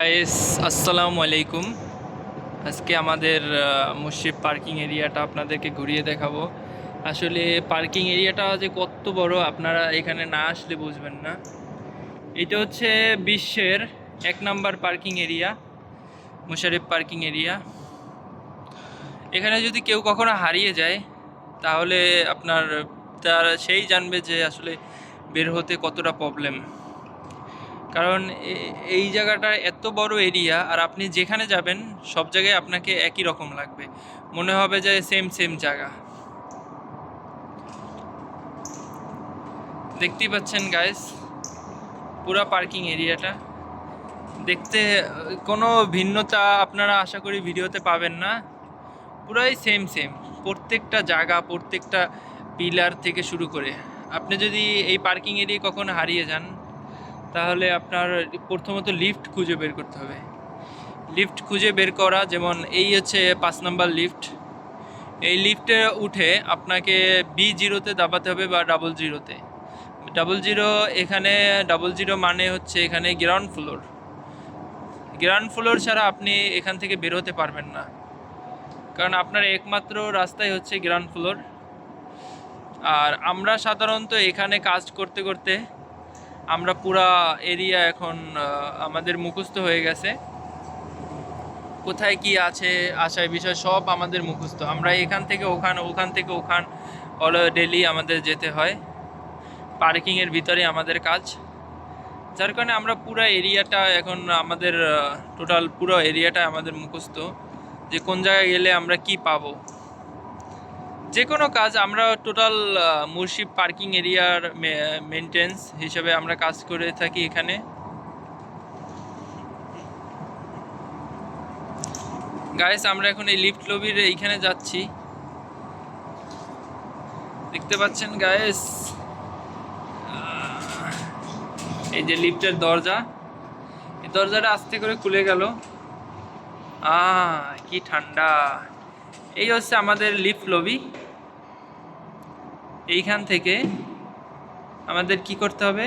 আসসালামু আলাইকুম। আজকে আমাদের মুশিব পার্কিং এরিয়াটা আপনাদেরকে ঘুরিয়ে দেখাবো। আসলে পার্কিং এরিয়াটা যে কত বড়, আপনারা এখানে না আসলে বুঝবেন না। এটা হচ্ছে বিশ্বের এক number parking area Musharif parking area এখানে যদি কেউ কখনো হারিয়ে যায়, তাহলে আপনার, তার সেই জানবে যে আসলে বের হতে কতটা প্রবলেম কারণ এই জায়গাটা এত বড় এরিয়া আর আপনি যেখানে যাবেন, সব জায়গায় আপনাকে একই রকম লাগবে। মনে হবে যে সেম সেম জায়গা। দেখতেই পাচ্ছেন গাইস পুরা পার্কিং এরিয়াটা দেখতে, কোনো ভিন্নতা আপনারা আশা করি ভিডিওতে পাবেন না। পুরাই সেম সেম প্রত্যেকটা জায়গা, প্রত্যেকটা পিলার থেকে শুরু করে। আপনি যদি এই পার্কিং এরিয়া কখনো হারিয়ে যান তাহলে আপনার প্রথমত লিফট খুঁজে বের করতে হবে। লিফট খুঁজে বের করা, যেমন এই হচ্ছে পাঁচ নাম্বার লিফট এই লিফটে উঠে আপনাকে বি জিরোতে দাবাতে হবে বা ডাবল জিরোতে ডাবল জিরো এখানে ডাবল জিরো মানে হচ্ছে এখানে গ্রাউন্ড ফ্লোর গ্রাউন্ড ফ্লোর ছাড়া আপনি এখান থেকে বের হতে পারবেন না। কারণ আপনার একমাত্র রাস্তাই হচ্ছে গ্রাউন্ড ফ্লোর আর আমরা সাধারণত এখানে কাজ করতে করতে আমরা পুরা এরিয়া এখন আমাদের মুখস্থ হয়ে গেছে। কোথায় কি আছে আশায় বিষয় সব আমাদের মুখস্থ। আমরা এখান থেকে ওখান ওখান থেকে ওখান অল ডেলি আমাদের যেতে হয়। পার্কিংয়ের ভিতরে আমাদের কাজ। যার কারণে আমরা পুরো এরিয়াটা এখন আমাদের টোটাল পুরো এরিয়াটা আমাদের মুখস্থ। যে কোন জায়গায় গেলে আমরা কি পাবো। যে কোনো কাজ, আমরা টোটাল মুর্শিদ পার্কিং এরিয়ার মেনটেন্স হিসেবে আমরা কাজ করে থাকি এখানে। গাইস আমরা এখন এই লিফট লবির এইখানে যাচ্ছি। দেখতে পাচ্ছেন গায়েস এই যে লিফটের দরজা। এই দরজাটা আস্তে করে খুলে গেল। আ কি ঠান্ডা। এই হচ্ছে আমাদের লিফট লবি এইখান থেকে আমাদের কি করতে হবে?